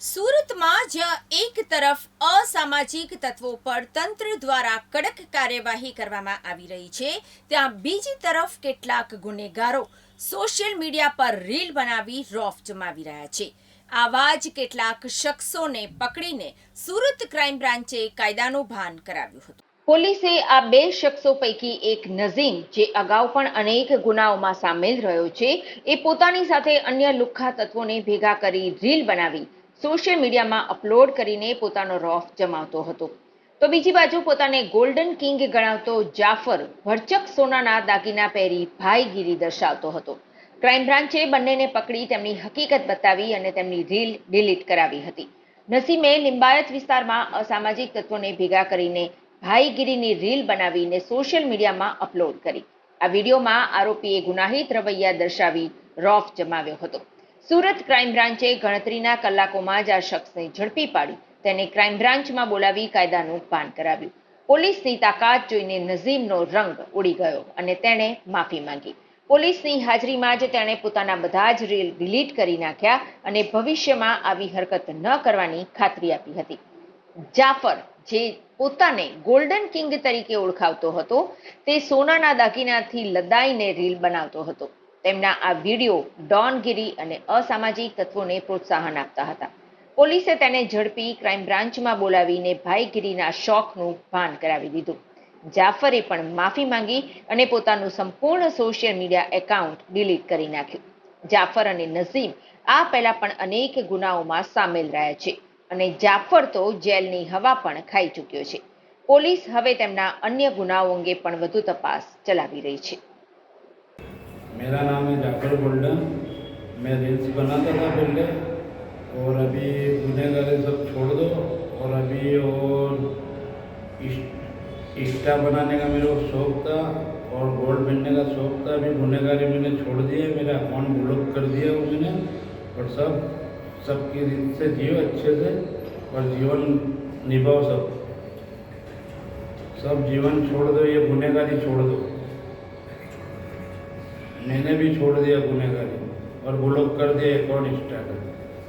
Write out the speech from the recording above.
સુરતમાં જ્યાં એક તરફ અસામાજિક તત્વો પર તંત્ર દ્વારા કડક કાર્યવાહી કરવામાં આવી રહી છે, ત્યાં બીજી તરફ કેટલાક ગુનેગારો સોશિયલ મીડિયા પર રીલ બનાવી રોફ જમાવી રહ્યા છે. આવા જ કેટલાક શખ્સોને પકડીને સુરત ક્રાઇમ બ્રાન્ચે કાયદાનું ભાન કરાવ્યું હતું. પોલીસે આ બે શખ્સો પૈકી એક નઝીમ, જે અગાઉ પણ અનેક ગુનાઓમાં સામેલ રહ્યો છે, એ પોતાની સાથે અન્ય લુખ્ખા તત્વોને ભેગા કરી રીલ બનાવી સોશિયલ મીડિયામાં અપલોડ કરીને પોતાનો રોફ જમાવતો હતો. તો બીજી બાજુ પોતાને ગોલ્ડન કિંગ ગણાવતો જાફર ભરચક સોનાના દાગીના પહેરી ભાઈગીરી દર્શાવતો હતો. ક્રાઇમ બ્રાન્ચે બંનેને પકડી તેમની હકીકત બતાવી અને તેમની રીલ ડિલીટ કરાવી હતી. નસીમે લિંબાયત વિસ્તારમાં અસામાજિક તત્વોને ભેગા કરીને ભાઈગીરીની રીલ બનાવીને સોશિયલ મીડિયામાં અપલોડ કરી. આ વિડીયોમાં આરોપીએ ગુનાહિત રવૈયા દર્શાવી રોફ જમાવ્યો હતો. સુરત ક્રાઇમ બ્રાન્ચે ગણતરીના કલાકોમાં જ આ શખ્સને ઝડપી પાડી તેને ક્રાઇમ બ્રાન્ચમાં બોલાવી કાયદાનું પાન કરાવ્યું. પોલીસની તાકાત જોઈને નઝીમનો રંગ ઉડી ગયો અને તેણે માફી માંગી. પોલીસની હાજરીમાં જ તેણે પોતાના બધા જ રીલ ડિલીટ કરી નાખ્યા અને ભવિષ્યમાં આવી હરકત ન કરવાની ખાતરી આપી હતી. જાફર, જે પોતાને ગોલ્ડન કિંગ તરીકે ઓળખાવતો હતો, તે સોનાના દાગીનાથી લદાઈને રીલ બનાવતો હતો. તેમના આ વીડિયો ડોનગીરી અને અસામાજિક તત્વોને પ્રોત્સાહન આપતા હતા. પોલીસે તેને ઝડપી ક્રાઇમ બ્રાન્ચમાં બોલાવીને ભાઈગીરીના શોખનું ભાન કરાવી દીધું. જાફરે પણ માફી માંગી અને પોતાનું સંપૂર્ણ સોશિયલ મીડિયા એકાઉન્ટ ડિલીટ કરી નાખ્યું. જાફર અને નઝીમ આ પહેલા પણ અનેક ગુનાઓમાં સામેલ રહ્યા છે અને જાફર તો જેલની હવા પણ ખાઈ ચૂક્યો છે. પોલીસ હવે તેમના અન્ય ગુનાઓ અંગે પણ વધુ તપાસ ચલાવી રહી છે. मेरा नाम है जाकर गोल्डन मैं रील्स बनाता था पहले और अभी गुनहगारी सब छोड़ दो, और अभी और इस- इंस्टा बनाने का मेरे को शौक था, और गोल्ड बनने का शौक था। अभी गुनहगारी मैंने छोड़ दिया मेरा अकाउंट ब्लॉक कर दिया वो मैंने और सब, सबकी रीत से जियो अच्छे से, और जीवन निभाओ सब। सब जीवन छोड़ दो, ये गुनहगारी छोड़ दो। मैंने भी छोड़ दिया गुनहगारी और ब्लॉक कर दिया अकाउंट इंस्टा का